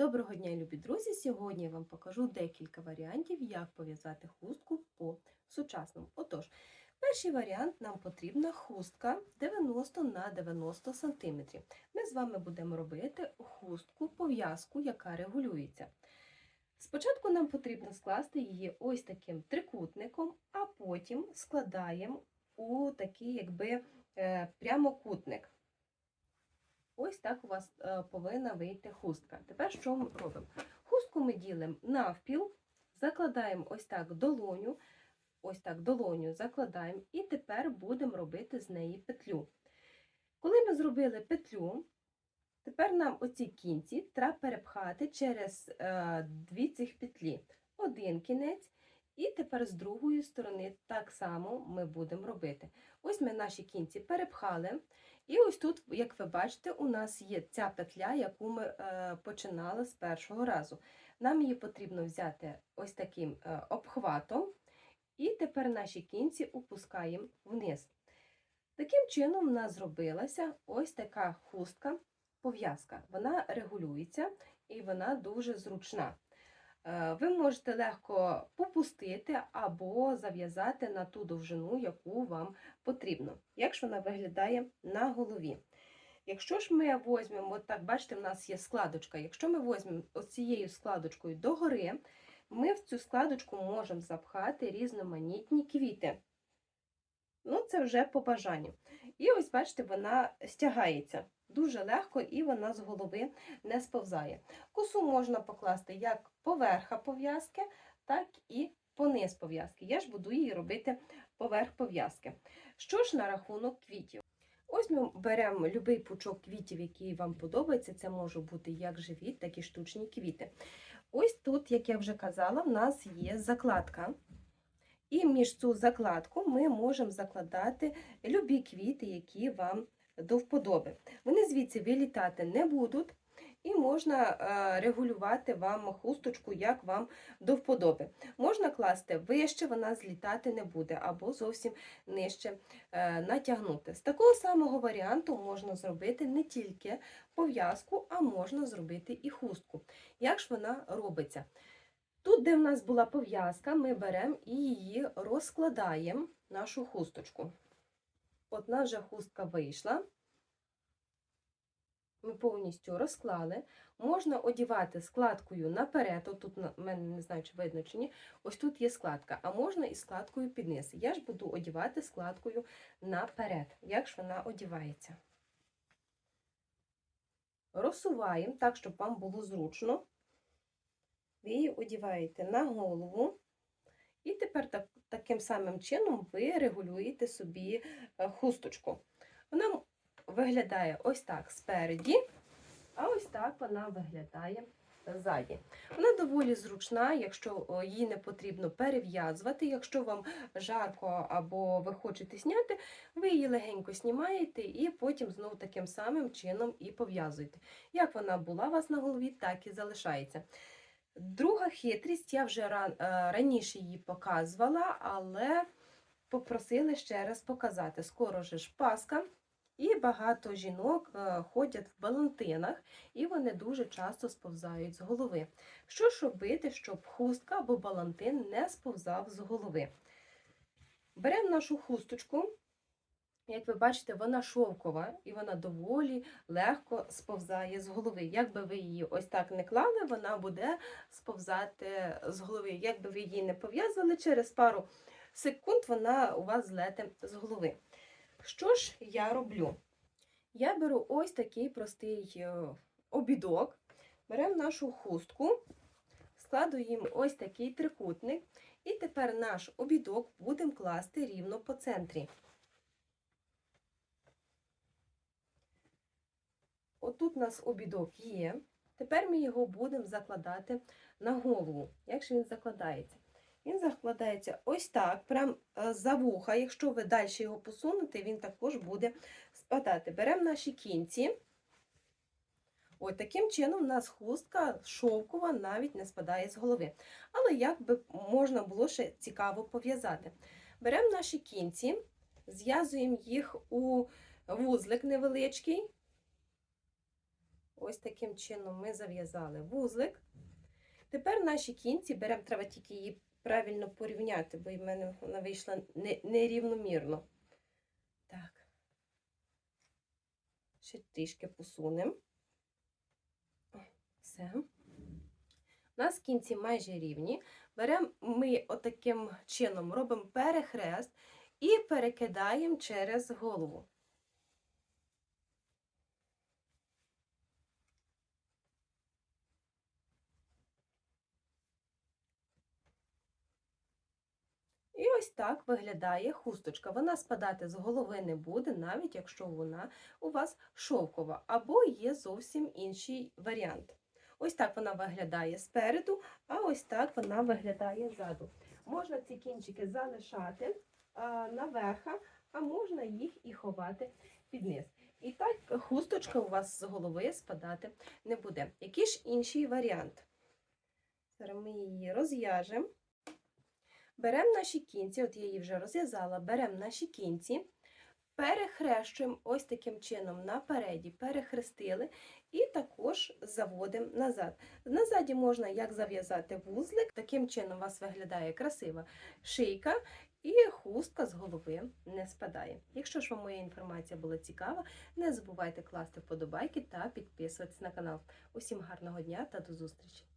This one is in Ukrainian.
Доброго дня, любі друзі! Сьогодні я вам покажу декілька варіантів, як пов'язати хустку по сучасному. Отож, перший варіант нам потрібна хустка 90 на 90 см. Ми з вами будемо робити хустку пов'язку, яка регулюється. Спочатку нам потрібно скласти її ось таким трикутником, а потім складаємо у такий якби е, прямокутник. Ось так у вас е, повинна вийти хустка. Тепер що ми робимо? Хустку ми ділимо навпіл, закладаємо ось так долоню, ось так долоню закладаємо, і тепер будемо робити з неї петлю. Коли ми зробили петлю, тепер нам оці кінці треба перепхати через е, дві цих петлі. Один кінець, і тепер з другої сторони так само ми будемо робити. Ось ми наші кінці перепхали. І ось тут, як ви бачите, у нас є ця петля, яку ми е, починали з першого разу. Нам її потрібно взяти ось таким е, обхватом, і тепер наші кінці опускаємо вниз. Таким чином, у нас зробилася ось така хустка, пов'язка. Вона регулюється і вона дуже зручна. Е, ви можете легко попустити або зав'язати на ту довжину, яку вам потрібно. Як ж вона виглядає на голові? Якщо ж ми візьмемо, от так, бачите, в нас є складочка. Якщо ми візьмемо цією складочкою догори, ми в цю складочку можемо запхати різноманітні квіти. Ну, це вже по бажанню. І ось, бачите, вона стягається дуже легко і вона з голови не сповзає. Косу можна покласти як поверха пов'язки, так і пониз пов'язки. Я ж буду її робити поверх пов'язки. Що ж на рахунок квітів? Ось ми беремо будь-який пучок квітів, який вам подобається. Це може бути як живі, так і штучні квіти. Ось тут, як я вже казала, в нас є закладка. І між цю закладку ми можемо закладати любі квіти, які вам до вподоби. Вони звідси вилітати не будуть, і можна регулювати вам хусточку, як вам до вподоби. Можна класти вище, вона злітати не буде, або зовсім нижче е, натягнути. З такого самого варіанту можна зробити не тільки пов'язку, а можна зробити і хустку. Як ж вона робиться? Тут, де в нас була пов'язка, ми беремо і її розкладаємо, нашу хусточку. От наша хустка вийшла. Ми повністю розклали. Можна одівати складкою наперед, От тут в мене не знаю, чи видно чи ні. Ось тут є складка, а можна і складкою під низ. Я ж буду одівати складкою наперед. Як ж вона одівається? Розсуваємо так, щоб вам було зручно. Ви її одіваєте на голову. І тепер так, таким самим чином ви регулюєте собі е, хусточку. Вона виглядає ось так спереді, а ось так вона виглядає ззаді. Вона доволі зручна, якщо її не потрібно перев'язувати. Якщо вам жарко або ви хочете зняти, ви її легенько знімаєте і потім знову таким самим чином і пов'язуєте. Як вона була у вас на голові, так і залишається. Друга хитрість, я вже е, раніше її показувала, але попросили ще раз показати. Скоро же ж Пасха, і багато жінок е, ходять в балантинах, і вони дуже часто сповзають з голови. Що ж робити, щоб хустка або балантин не сповзав з голови? Беремо нашу хусточку. Як ви бачите, вона шовкова і вона доволі легко сповзає з голови. Якби ви її ось так не клали, вона буде сповзати з голови. Якби ви її не пов'язали, через пару секунд вона у вас злете з голови. Що ж я роблю? Я беру ось такий простий е, обідок, беремо нашу хустку, складуємо ось такий трикутник, і тепер наш обідок будемо класти рівно по центрі. Отут у нас обідок є. Тепер ми його будемо закладати на голову. Як же він закладається? Він закладається ось так, прям е, за вуха. Якщо ви далі його посунете, він також буде спадати. Беремо наші кінці. Ось таким чином у нас хустка шовкова навіть не спадає з голови. Але як би можна було ще цікаво пов'язати? Беремо наші кінці, зв'язуємо їх у вузлик невеличкий. Ось таким чином ми зав'язали вузлик. Тепер наші кінці беремо, треба тільки її правильно порівняти, бо в мене вона вийшла нерівномірно. Так. Ще трішки посунемо. Все. У нас кінці майже рівні. Беремо ми отаким чином робимо перехрест і перекидаємо через голову. Ось так виглядає хусточка. Вона спадати з голови не буде, навіть якщо вона у вас шовкова, або є зовсім інший варіант. Ось так вона виглядає спереду, а ось так вона виглядає ззаду. Можна ці кінчики залишати наверха, а можна їх і ховати під низ. І так хусточка у вас з голови спадати не буде. Який ж інший варіант? Зараз ми її розв'яжемо. Беремо наші кінці, от я її вже розв'язала, беремо наші кінці, перехрещуємо ось таким чином напереді, перехрестили і також заводимо назад. Назаді можна як зав'язати вузлик, таким чином у вас виглядає красива шийка і хустка з голови не спадає. Якщо ж вам моя інформація була цікава, не забувайте класти вподобайки та підписуватись на канал. Усім гарного дня та до зустрічі!